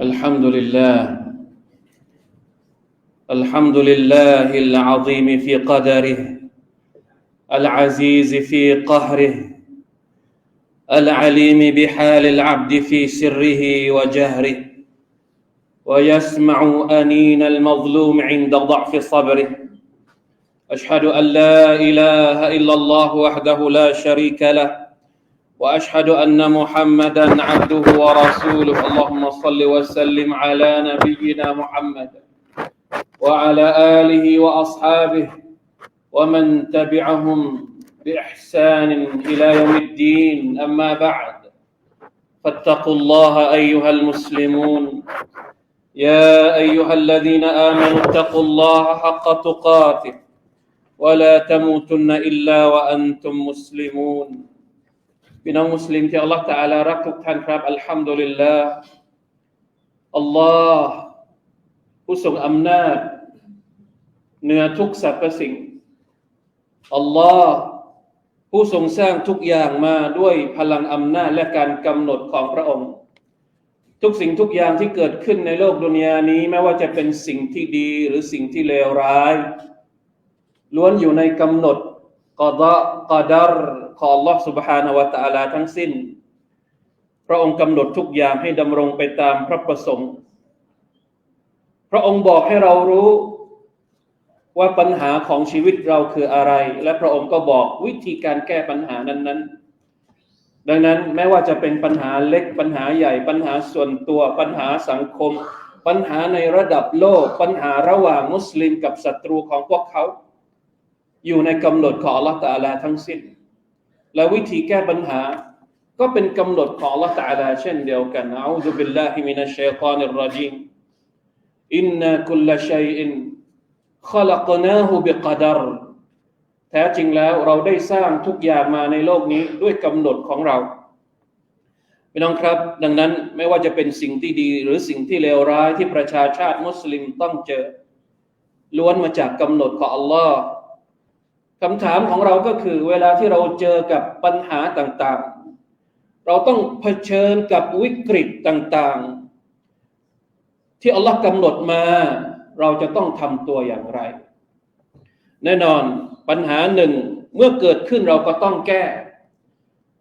الحمد لله الحمد لله العظيم في قدره العزيز في قهره العليم بحال العبد في سره وجهره ويسمع أنين المظلوم عند ضعف صبره. أشهد أن لا إله إلا الله وحده لا شريك له وأشهد أن محمدا عبده ورسوله. اللهم صل وسلم على نبينا محمد وعلى آله وأصحابه ومن تبعهم بإحسان إلى يوم الدين. أما بعد فاتقوا الله أيها المسلمون. يا أيها الذين آمنوا اتقوا الله حق تقاته ولا تموتن إلا وأنتم مسلمون. พี่น้องมุสลิมที่อัลลอฮฺตะอาลารักทุกท่านครับอัลฮัมดุลิลลาห์อัลลอฮ์ผู้ทรงอำนาจเหนือทุกสรรพสิ่งอัลลอฮ์ผู้ทรงสร้างทุกอย่างมาด้วยพลังอำนาจและการกำหนดของพระองค์ ทุกสิ่งทุกอย่างที่เกิดขึ้นในโลกดุนยานี้ไม่ว่าจะเป็นสิ่งที่ดีหรือสิ่งที่เลวร้าย ล้วนอยู่ในกำหนดกอดะกอดัร ของ Allah سبحانه และ تعالى ทั้งสิ้น พระองค์กำหนดทุกอย่างให้ดำรงไปตามพระประสงค์ พระองค์บอกให้เรารู้ว่าปัญหาของชีวิตเราคืออะไร และพระองค์ก็บอกวิธีการแก้ปัญหานั้นๆ ดังนั้นแม้ว่าจะเป็นปัญหาเล็กปัญหาใหญ่ ปัญหาส่วนตัวปัญหาสังคม ปัญหาในระดับโลก ปัญหาระหว่างมุสลิมกับศัตรูของพวกเขา อยู่ในกำหนดของ Allah ตาลาทั้งสิ้น และวิธีแก้ปัญหา ก็เป็นกำหนดของ Allah ตาลาเช่นเดียวกันอาอูซุบิลลาฮิมินัชชัยฏอนิรรจีมอินนาคุลชัยอิน خلقناه بقدر แท้จริงแล้วเราได้สร้างทุกอย่างมาในโลกนี้ด้วยกำหนดของเราพี่น้องครับ ดังนั้นไม่ว่าจะเป็นสิ่งที่ดี หรือสิ่งที่เลวร้ายที่ประชาชาติมุสลิมต้องเจอ ล้วนมาจากกำหนดของอัลลอฮ์ คำถามของเราก็คือเวลาที่เราเจอกับปัญหาต่างๆ เราต้องเผชิญกับวิกฤตต่างๆ ที่อัลลอฮ์กำหนดมา เราจะต้องทำตัวอย่างไร แน่นอนปัญหาหนึ่งเมื่อเกิดขึ้นเราก็ต้องแก้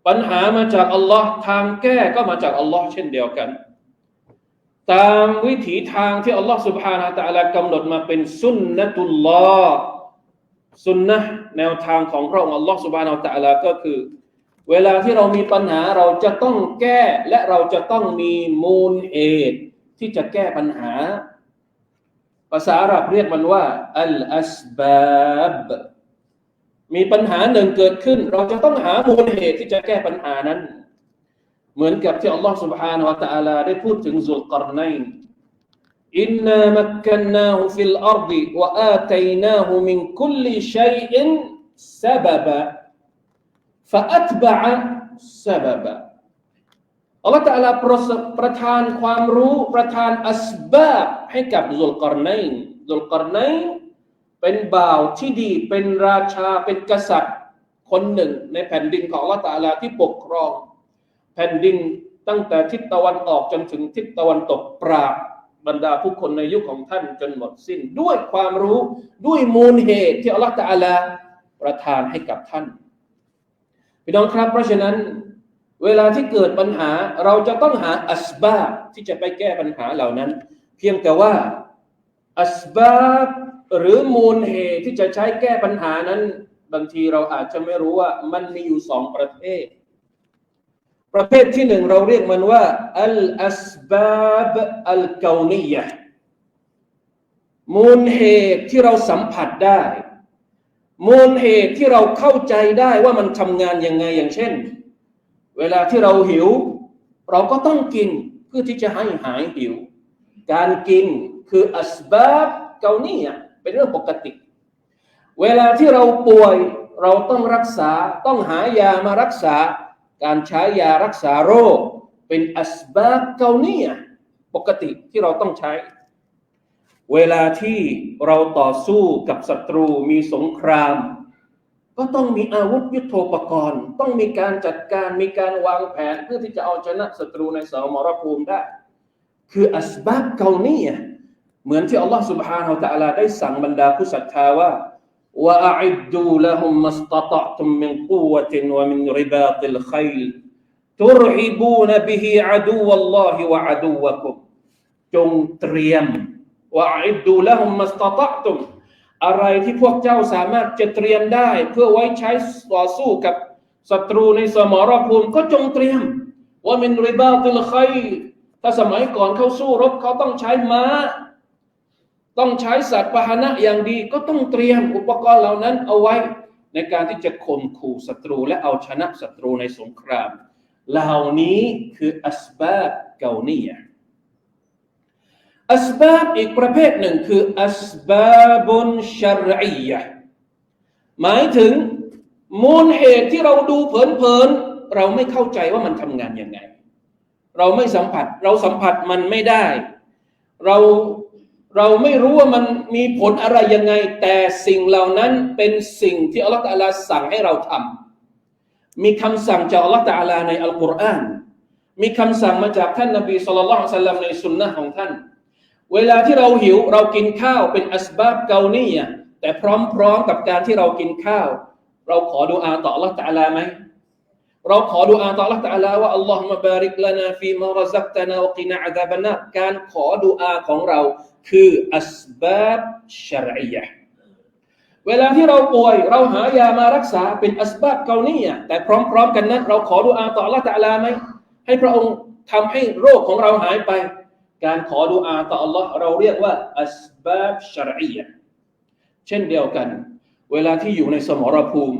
ปัญหามาจากอัลลอฮ์ทางแก้ก็มาจากอัลลอฮ์เช่นเดียวกัน ตามวิถีทางที่อัลลอฮ์สุบฮานาตะลากำหนดมาเป็นสุนนะตุลลอฮ์ สุนนะแนวทางของพระองค์อัลลอฮฺสุบานอัลตะลาก็คือ เวลาที่เรามีปัญหาเราจะต้องแก้และเราจะต้องมีมูลเหตุที่จะแก้ปัญหา ภาษาอาหรับเรียกมันว่าอัลอัสบับมีปัญหาหนึ่งเกิดขึ้น เราจะต้องหามูลเหตุที่จะแก้ปัญหานั้น เหมือนกับที่อัลลอฮฺสุบฮานาอัลตะลาได้พูดถึงสุลกรนัยน์ อินนามักกันนาหูฟิลอาร์ดิวะอาตัยนาหูมินคุลชัยอินซาบบะฟะอัตบะซาบบะอัลลอฮฺตะลาประทานความรู้ประทานอัสบาบให้กับซุลกอรนัยซุลกอรนัยเป็นบ่าวที่ดีเป็นราชาเป็นกษัตริย์คนหนึ่ง ในแผ่นดินของอัลลอฮฺตะลาที่ปกครอง แผ่นดินตั้งแต่ทิศตะวันออกจนถึงทิศตะวันตกปราบ บรรดาผู้คนในยุคของท่านจนหมดสิ้น ด้วยความรู้ด้วยมูลเหตุที่อัลลอฮฺตะลาประทานให้กับท่านพี่น้องครับ เพราะฉะนั้นเวลาที่เกิดปัญหาเราจะต้องหาอัสบาบที่จะไปแก้ปัญหาเหล่านั้น เพียงแต่ว่าอัสบาบหรือมูลเหตุที่จะใช้แก้ปัญหานั้น บางทีเราอาจจะไม่รู้ว่ามันมีอยู่สองประเภท ประเภทที่หนึ่งเราเรียกมันว่าอัลอัสบาบอัลกานียะมูลเหตุที่เราสัมผัสได้ มูลเหตุที่เราเข้าใจได้ว่ามันทำงานยังไงอย่างเช่น เวลาที่เราหิว เราก็ต้องกินเพื่อที่จะให้หายหิว การกินคืออัสบาบเกานี่เป็นเรื่องปกติ เวลาที่เราป่วยเราต้องรักษาต้องหายามารักษา การใช้ยารักษาโรค เป็นอัสบาบเกาเนียปกติที่เราต้องใช้ เวลาที่เราต่อสู้กับศัตรูมีสงคราม ก็ต้องมีอาวุธยุโทโธปกรณ์ ต้องมีการจัดการมีการวางแผนเพื่อที่จะเอาชนะศัตรูในสมรภูมิได้ คืออัสบาบเกาเนียเหมือนที่อัลลอฮฺสุบฮานาอัลลอฮฺได้สั่งบรรดาผู้ศรัทธาว่า وأعدوا لهم ما استطعتم من قوة ومن رباط الخيل ترهبون به عدو الله وعدوكم จงเตรียมว่าอิดดูละหุมมัสตตะตุมอะไรที่พวกเจ้าสามารถจะเตรียมได้ เพื่อไว้ใช้ต่อสู้กับศัตรูในสมรภูมิก็จงเตรียม ว่ามินริบาติลคัยถ้าสมัยก่อนเขาสู้รบเขาต้องใช้ม้า ต้องใช้สัตว์พาหนะอย่างดีก็ต้องเตรียมอุปกรณ์เหล่านั้นเอาไว้ ในการที่จะข่มขู่ศัตรูและเอาชนะศัตรูในสงคราม เหล่านี้คืออัสบาบเกาเนียอัสบาบอีกประเภทหนึ่งคืออัสบาบุนชรอียะหมายถึงมูลเหตุที่เราดูเผินๆเราไม่เข้าใจว่ามันทำงานยังไง เราไม่สัมผัส เราสัมผัสมันไม่ได้ เรา เราไม่รู้ว่ามันมีผลอะไรยังไง แต่สิ่งเหล่านั้นเป็นสิ่งที่อัลลอฮฺตะอาลาสั่งให้เราทำมีคำสั่งจากอัลลอฮฺตะอาลาในอัลกุรอานมีคำสั่งมาจากท่านนบีสุลต่านสัลลัมในสุนนะของท่าน เวลาที่เราหิวเรากินข้าวเป็นอัสบาบเกานียแต่พร้อมๆกับการที่เรากินข้าว เราขอดุอาต่อ Allah ตะอาลาไหม เราขอดุอาต่อ Allah ตะลาว่าอัลลอฮฺมะบาริกลานาฟีมารัซักตนาวกินาอาดาบันนาการขอดุอาของเรา คืออัสบาบชรอียะเวลาที่เราป่วยเราหายามารักษาเป็นอัสบาบเกานียแต่พร้อม ๆ กันนั้น เราขอดุอาต่อ Allah ตะลาไหมให้พระองค์ทำให้โรคของเราหายไป การขอดุอาต่อ Allah เราเรียกว่าอัสบาบชรอียะเช่นเดียวกัน เวลาที่อยู่ในสมรภูมิ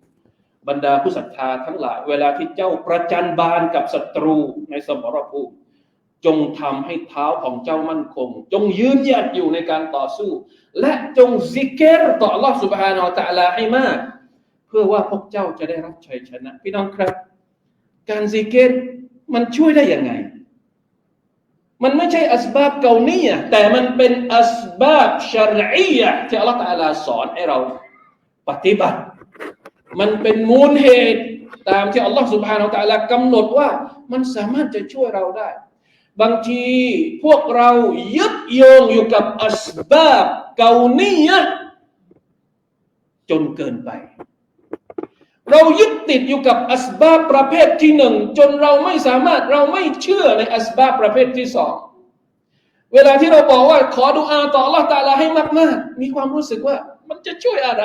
บรรดาผู้ศรัทธาทั้งหลาย เวลาที่เจ้าประจันบานกับศัตรูในสมรภูมิจงทำให้เท้าของเจ้ามั่นคง จงยืนหยัดอยู่ในการต่อสู้ และจงซิกเกตต่อ Allah سبحانه และ تعالى ให้มาก เพื่อว่าพวกเจ้าจะได้รับชัยชนะ พี่น้องครับ การซิกเกตมันช่วยได้ยังไง มันไม่ใช่อัสบาบเกานียแต่มันเป็นอัสบาบชรอียะที่อัลลอฮฺตะอาลาสอนให้เราปฏิบัติ มันเป็นมูลเหตุตามที่อัลลอฮฺสุบฮานาอัลตะอาลากำหนดว่ามันสามารถจะช่วยเราได้ บางทีพวกเรายึดโยงอยู่กับอัสบาบเกาเนียจนเกินไป เรายึดติดอยู่กับอัสบาบประเภทที่หนึ่งจนเราไม่สามารถเราไม่เชื่อในอัสบาบประเภทที่สองเวลาที่เราบอกว่าขอดุอาต่อ Allah ตาลาให้มากๆ มีความรู้สึกว่ามันจะช่วยอะไร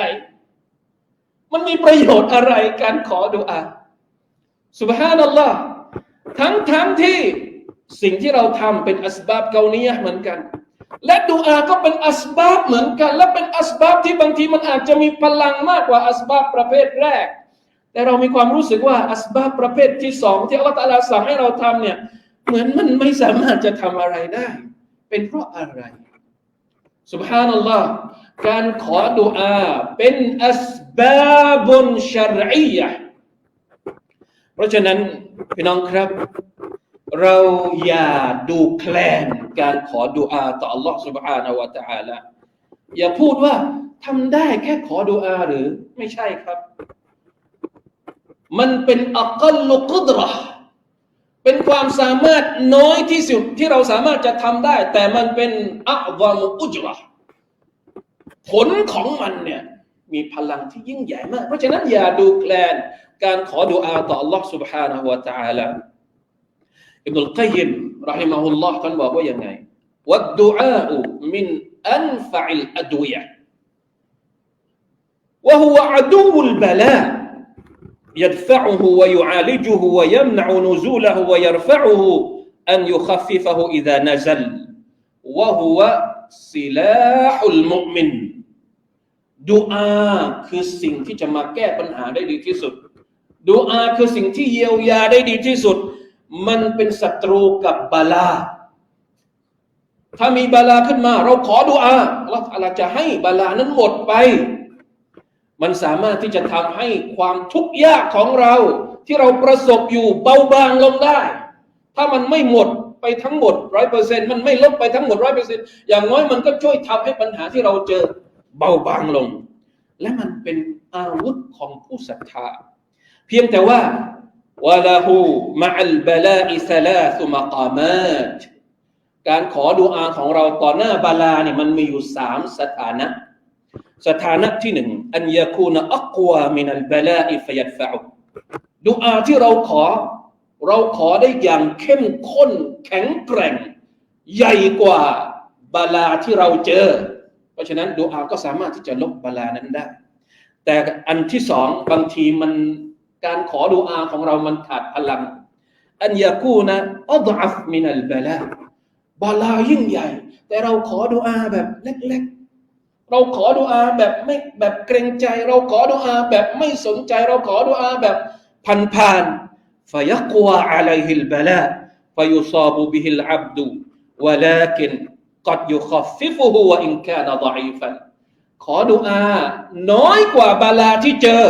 มันมีประโยชน์อะไรการขอดุอาสุบฮานัลลอฮ์ทั้งทั้งที่สิ่งที่เราทำเป็นอัสบาบเกานียเหมือนกัน และดุอาก็เป็นอัสบาบเหมือนกัน และเป็นอัสบาบที่บางทีมันอาจจะมีพลังมากกว่าอัสบาบประเภทแรก แต่เรามีความรู้สึกว่าอัสบาบประเภทที่สองที่อัลลอฮฺตาลาสั่งให้เราทำเนี่ยเหมือนมันไม่สามารถจะทำอะไรได้ เป็นเพราะอะไร สุบฮานัลลอฮ์การขอดุอาเป็นอัสบาบุนชรอียะเพราะฉะนั้นพี่น้องครับ เราอย่าดูแคลนการขอดุอาต่อ Allah سبحانه และ تعالى อย่าพูดว่าทำได้แค่ขอดุอาหรือไม่ใช่ครับ มันเป็นอักลุกุดรอ เป็นความสามารถน้อยที่สุดที่เราสามารถจะทำได้ แต่มันเป็นอัลวามุอุจรอผลของมันเนี่ยมีพลังที่ยิ่งใหญ่มาก เพราะฉะนั้นอย่าดูแคลนการขอดุอาต่อ Allah سبحانه และ تعالى อิบนุลกัยมรหิมะฮุลลอฮ์ท่านบอกว่ายังไงวัดดุอาอมินอันฟะอิลอดวิยะ وهو عدو البلاء يدفعه ويعالجه ويمنع نزوله ويرفعه أن يخففه إذا نزل وهو سلاح المؤمن ดูอาคือสิ่งที่จะมาแก้ปัญหาได้ดีที่สุดดูอาคือสิ่งที่เยียวยาได้ดีที่สุด มันเป็นศัตรูกับบาลา ถ้ามีบาลาขึ้นมา เราขอดุอาอัลลอฮฺอาจะให้บาลานั้นหมดไป มันสามารถที่จะทำให้ความทุกข์ยากของเรา ที่เราประสบอยู่เบาบางลงได้ ถ้ามันไม่หมดไปทั้งหมดร้อยเปอร์เซ็นมันไม่ลบไปทั้งหมดร้อยเปอร์เซ็นอย่างน้อยมันก็ช่วยทำให้ปัญหาที่เราเจอเบาบางลง และมันเป็นอาวุธของผู้ศรัทธา เพียงแต่ว่าวะลาหูมะอัลบลาอิสลาสุมะกามาตการขอดุอาของเราต่อหน้าบาลาเนี่ยมันมีอยู่สามสถานะ สถานะที่หนึ่งอันยาคูนอักวามินัลบลาอิฟยัดฟะอุดุอาที่เราขอ เราขอได้อย่างเข้มข้นแข็งแกร่ง ใหญ่กว่าบาลาที่เราเจอ เพราะฉะนั้นดุอาก็สามารถที่จะลบบาลานั้นได้ แต่อันที่สองบางทีมันการขอดุอาของเรามันขาดพลัง อันยากูนะอัดอัฟมินัลบลาบาลายิ่งใหญ่ แต่เราขอดุอาแบบเล็กๆ เราขอดุอาแบบไม่แบบเกรงใจ เราขอดุอาแบบไม่สนใจ เราขอดุอาแบบผ่านผ่านฟยักวาอะไรฮิลบลาฟยุซาบุบิฮิลอับดุวะลากินกัดยุคฟิฟุฮุวอินแค่นาดอีฟันขอดุอา น้อยกว่าบาลาที่เจอ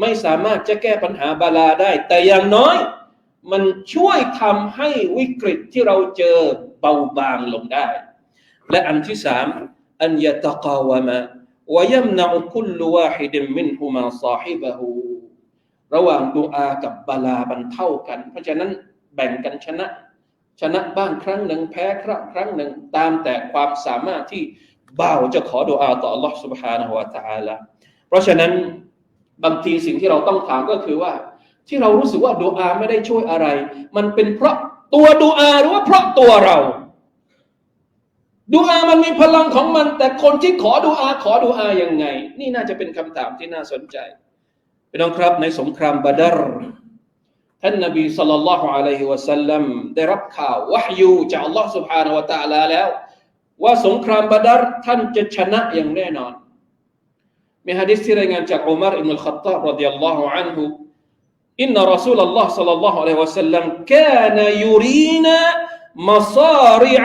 ไม่สามารถจะแก้ปัญหาบาลาได้ แต่อย่างน้อย มันช่วยทำให้วิกฤตที่เราเจอเบาบางลงได้ และอันที่สาม อันยะตะกาวมะวยมนะคุลวาฮิดมินฮุมาซาฮิบะฮูระหว่างดุอากับบาลาบันเท่ากัน เพราะฉะนั้นแบ่งกันชนะ ชนะบ้างครั้งหนึ่งแพ้ครั้งครั้งหนึ่งตามแต่ความสามารถที่บ่าวจะขอดุอาต่อ Allah سبحانه และ تعالى เพราะฉะนั้นบางทีสิ่งที่เราต้องถามก็คือว่า ที่เรารู้สึกว่าดุอาไม่ได้ช่วยอะไร มันเป็นเพราะตัวดุอาหรือว่าเพราะตัวเรา ดุอามันมีพลังของมัน แต่คนที่ขอดุอาขอดุอายังไง นี่น่าจะเป็นคำถามที่น่าสนใจพี่น้องครับในสงครามบาดรท่านนบีสัลลัลลอฮุอะลัยฮิวะสัลลัมได้รับข่าววะฮยูจากอัลลอฮ์ سبحانه และ تعالى แล้ว ว่าสงครามบาดรท่านจะชนะอย่างแน่นอน มีฮะดิษที่รายงานจากอุมารอิบนุลขัตตาบรดิยัลลอฮุอันฮุอินนรอซูลลอฮ์สัลลัลลอฮุอะลัยฮิวะสัลลัมกานยูรีนา مصارع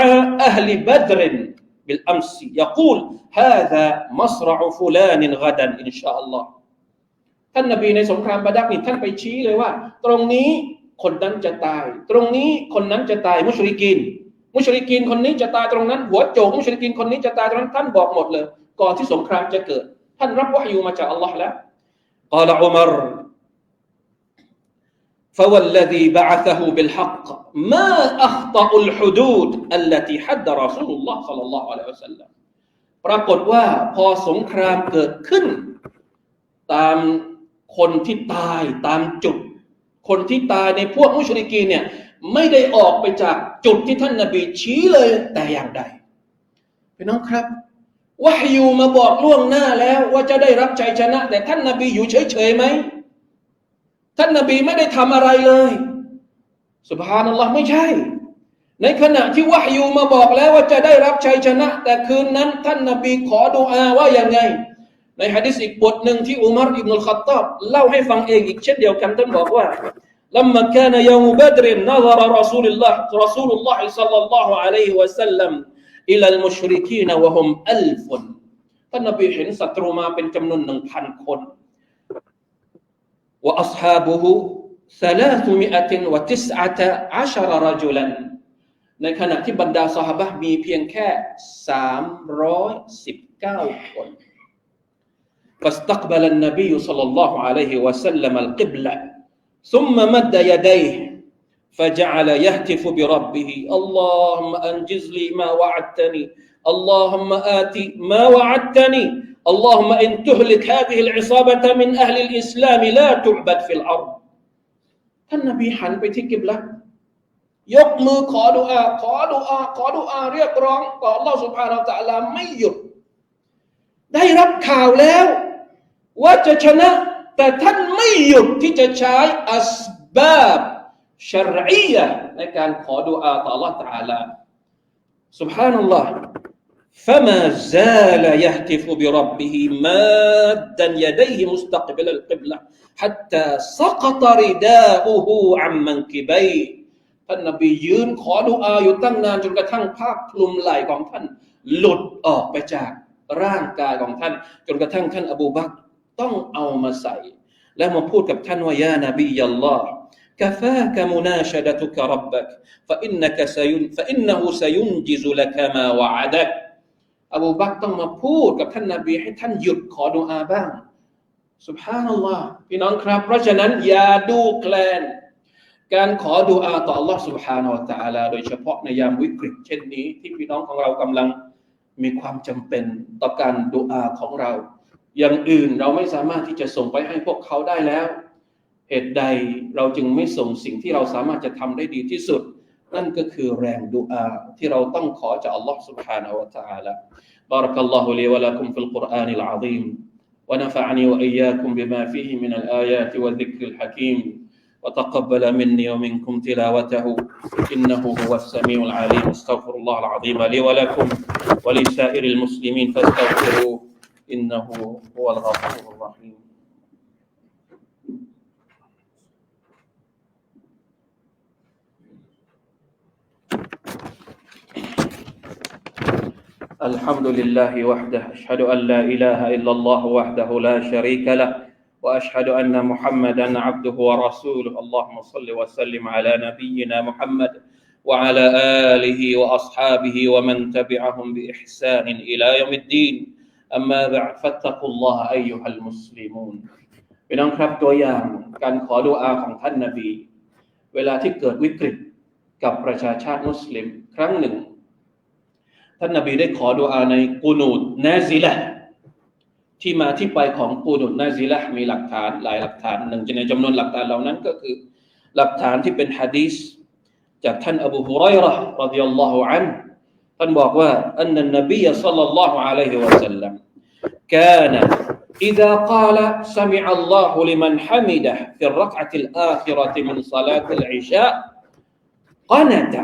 أهل بدر بالأمس يقول هذا مصرع فلان غدا إن شاء الله ท่านนบีในสงครามบาดักนี่ท่านไปชี้เลยว่า ตรงนี้คนนั้นจะตาย ตรงนี้คนนั้นจะตายมุชริกิน มุชริกินคนนี้จะตายตรงนั้น หัวโจกมุชริกินคนนี้จะตายตรงนั้นท่านบอกหมดเลย ก่อนที่สงครามจะเกิด ท่านรับวะฮยูมาจากอัลลอฮ์แล้ว قال عمر فوالذي بعثه بالحق ما أخطأ الحدود التي حد رسول الله صلى الله عليه وسلم ปรากฏว่าพอสงครามเกิดขึ้น ตามคนที่ตายตามจุด คนที่ตายในพวกมุชริกีเนี่ยไม่ได้ออกไปจากจุดที่ท่านนาบีชี้เลยแต่อย่างใดพี่น้องครับวะฮยูมาบอกล่วงหน้าแล้วว่าจะได้รับใจชนะ แต่ท่านนาบีอยู่เฉยๆไหม ท่านนาบีไม่ได้ทำอะไรเลยสุบฮานัลลอฮ์ไม่ใช่ ในขณะที่วะฮยูมาบอกแล้วว่าจะได้รับชัยชนะ แต่คืนนั้น ท่านนาบีขอดุอาว่าอย่างไง ในฮะดิษอีกบทหนึ่งที่อุมารอิบนุลขัตตาบเล่าให้ฟังเองอีกเช่นเดียวกันท่านบอกว่า لما كان يوم بدر نظر رسول الله رسول الله صلى الله عليه وسلم إلى المشركين وهم ألف ท่านนบีเห็นศัตรูมาเป็นจำนวนหนึ่งพันคน وأصحابه ثلاثمائة وتسعة عشر رجلا ในขณะที่บรรดาสหบะมีเพียงแค่สามร้อยสิบเก้าคน فاستقبل النبي صلى الله عليه وسلم القبلة ثم مد يديه فجعل يهتف بربه اللهم أنجز لي ما وعدتني اللهم آت ما وعدتني اللهم إن تهلك هذه العصابة من أهل الإسلام لا تعبد في الأرض ท่านนบีหันไปที่กิบละยกมือขอดุอาขอดุอาขอดุอาเรียกร้องต่อ Allah سبحانه และ تعالى ไม่หยุด ได้รับข่าวแล้ว ว่าจะชนะ แต่ท่านไม่หยุดที่จะใช้อัสบาบชรียะในการขอดุอาต่อ Allah تعالى سبحان الله فما زال يهتف بربه مادا يديه مستقبل القبلة حتى سقط رداؤه عن منكبيه ท่านนบียืนขอดุอาอยู่ตั้งนานจนกระทั่งผ้าคลุมไหล่ของท่าน หลุดออกไปจากร่างกายของท่าน จนกระทั่งท่านอบูบักรต้องเอามาใส่ แล้วมาพูดกับท่านว่ายานบียัลลอฮ์ كفاك مناشدتك ربك فإنك سين فإنه سينجز لك ما وعدك อบูบักรต้องมาพูดกับท่านนาบีให้ท่านหยุดขอดุอาบ้างสุบฮานัลลอฮ์พี่น้องครับ เพราะฉะนั้นอย่าดูแคลน การขอดุอาต่อ Allah سبحانه และ تعالى โดยเฉพาะในยามวิกฤต เช่นนี้ ที่พี่น้องของเรากำลังมีความจำเป็นต่อการดุอาของเรา อย่างอื่นเราไม่สามารถที่จะส่งไปให้พวกเขาได้แล้ว เหตุใดเราจึงไม่ส่งสิ่งที่เราสามารถจะทำได้ดีที่สุด นั่นก็คือแรงดุอาที่เราต้องขอจาก Allah سبحانه และ تعالى بارك الله لي ولكم في القرآن العظيم ونفعني وإياكم بما فيه من الآيات والذكر الحكيم وتقبل مني ومنكم تلاوته إنه هو السميع العليم استغفر الله العظيم لي ولكم ولسائر المسلمين فاستغفروه إنه هو الغفور الرحيم الحمد لله وحده أشهد أن لا إله إلا الله وحده لا شريك له وأشهد أن محمدا عبده ورسوله. اللهم صل وسلم على نبينا محمد وعلى آله وأصحابه ومن تبعهم بإحسان إلى يوم الدين. أما بعد فاتقوا الله أيها المسلمون. พี่น้องครับตัวอย่างการขอดุอาของท่านนบี النبي เวลาที่เกิดวิกฤตกับประชาชาติมุสลิม ครั้งหนึ่ง ท่านนบีได้ขอดุอาในกูนูดนาซิละที่มาที่ไปของกูนูดนาซิละมีหลักฐานหลายหลักฐานหนึ่งในจำนวนหลักฐานเหล่านั้นก็คือ หลักฐานที่เป็นฮะดีษจากท่านอบูฮุไรเราะห์รดิยัลลอฮุอันท่านบอกว่าอันนันนบีสัลลัลลอฮุอะลัยฮิวะสัลลัม كان إذا قال سمع الله لمن حمده في الركعة الآخرة من صلاة العشاء قنت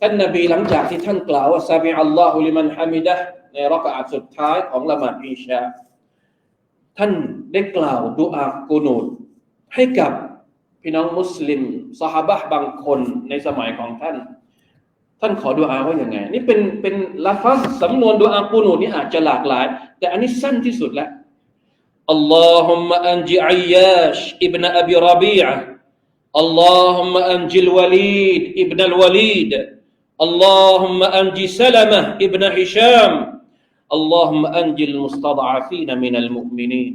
ท่านนบีหลังจากที่ท่านกล่าวว่าซาบิอัลลอฮุลิมันฮามิดะในรักอะสุดท้ายของละหมาดอิชา ท่านได้กล่าวดุอากูนูดให้กับพี่น้องมุสลิมสหบะบางคนในสมัยของท่าน ท่านขอดุอาว่าอย่างไง นี่เป็นเป็นลาฟัสสำนวนดุอากูนูดนี่อาจจะหลากหลาย แต่อันนี้สั้นที่สุดแล้วอัลลอฮุมะอันจิอัยยาชอิบนอบิรบีอะ اللهم أنج الوليد ابن الوليد اللهم أنج سلمة ابن هشام اللهم أنج المستضعفين من المؤمنين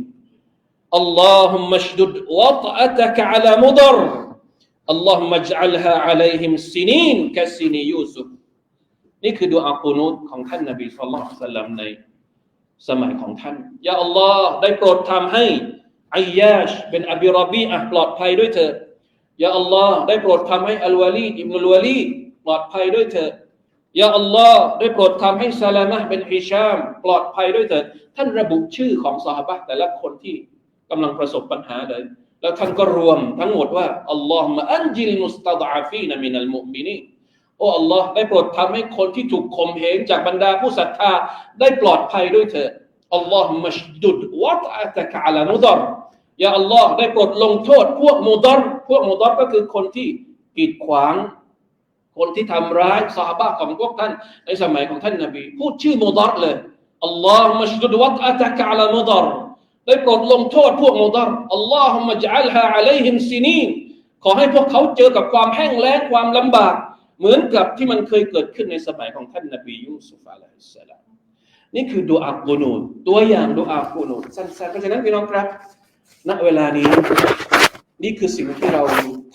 اللهم اشدد وطأتك على مضر اللهم اجعلها عليهم سنين كسن يوسف นี่คือดุอากูนูตของท่านนบีสุลต่านสัลลัมในสมัยของท่านยาอัลลอฮ์ได้โปรดทำให้อายาชเป็นอบิรบีอะปลอดภัยด้วยเถิด ยาอัลลอฮ์ได้โปรดทำให้อัลวาลีอิบนุลวาลีปลอดภัยด้วยเถิดยาอัลลอฮ์ได้โปรดทำให้ซาลามะเป็นฮิชาม ปลอดภัยด้วยเถิดท่านระบุชื่อของสหบะแต่ละคนที่กำลังประสบปัญหาเลย แล้วท่านก็รวมทั้งหมดว่าอัลลอฮ์มาอันจิลมุสตาดาฟีนมินัลมุมินีโอ้อัลลอฮ์ได้โปรดทำให้คนที่ถูกข่มเหงจากบรรดาผู้ศรัทธาได้ปลอดภัยด้วยเถิดอัลลอฮ์มัชดุดวัตอะตกะอัลามุดร ยาอัลลอฮ์ได้โปรดลงโทษ พวกมุดรพวกมุดรก็คือคนที่กีดขวาง คนที่ทำร้ายซาฮาบะของพวกท่าน ในสมัยของท่านนบี พูดชื่อมุดรเลยอัลลอฮ์มัชดุดวัตอะตะกะลามุดรได้โปรดลงโทษพวกมุดรอัลลอฮ์มัจัลฮาอะลัยฮิมซินีนขอให้พวกเขาเจอกับความแห้งแล้งความลำบาก เหมือนกับที่มันเคยเกิดขึ้นในสมัยของท่านนบียูซุฟอะลัยฮิสสลามนี่คือดุอากูนูตัวอย่างดุอากูนูสั้นๆเพราะฉะนั้นพี่น้องครับ ณเวลานี้ นี่คือสิ่งที่เรา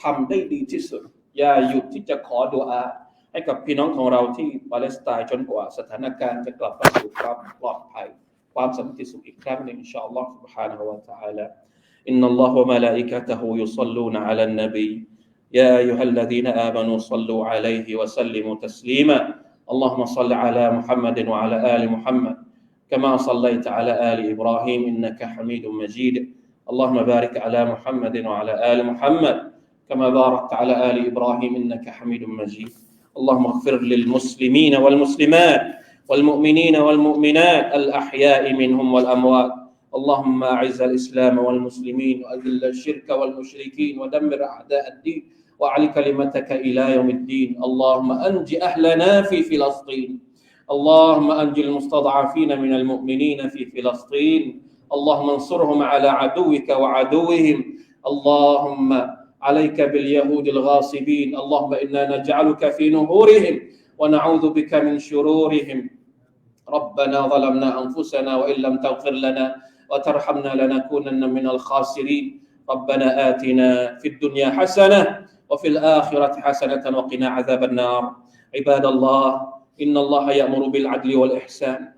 ทำได้ดีที่สุด อย่าหยุดที่จะขอดุอา ให้กับพี่น้องของเราที่ปาเลสไตน์จนกว่าสถานการณ์จะกลับมาสู่ความปลอดภัย ความสันติสุขอีกครั้งหนึ่งอินชาอัลลอฮ์ سبحانه และ تعالى إن الله وملائكته يصلون على النبي يا أيها الذين آمنوا صلوا عليه وسلموا تسليما اللهم صل على محمد وعلى آل محمد كما صليت على آل إبراهيم إنك حميد مجيد اللهم بارك على محمد وعلى آل محمد كما باركت على آل إبراهيم إنك حميد مجيد. اللهم اغفر للمسلمين والمسلمات والمؤمنين والمؤمنات الأحياء منهم والأموات. اللهم أعز الإسلام والمسلمين وأذل الشرك والمشركين ودمر أعداء الدين وأعل كلمتك إلى يوم الدين. اللهم أنج أهلنا في فلسطين. اللهم أنج المستضعفين من المؤمنين في فلسطين. اللهم انصرهم على عدوك وعدوهم. اللهم عليك باليهود الغاصبين. اللهم إنا نجعلك في نهورهم ونعوذ بك من شرورهم. ربنا ظلمنا أنفسنا وإن لم تغفر لنا وترحمنا لنكونن من الخاسرين. ربنا آتنا في الدنيا حسنة وفي الآخرة حسنة وقنا عذاب النار. عباد الله إن الله يأمر بالعدل والإحسان.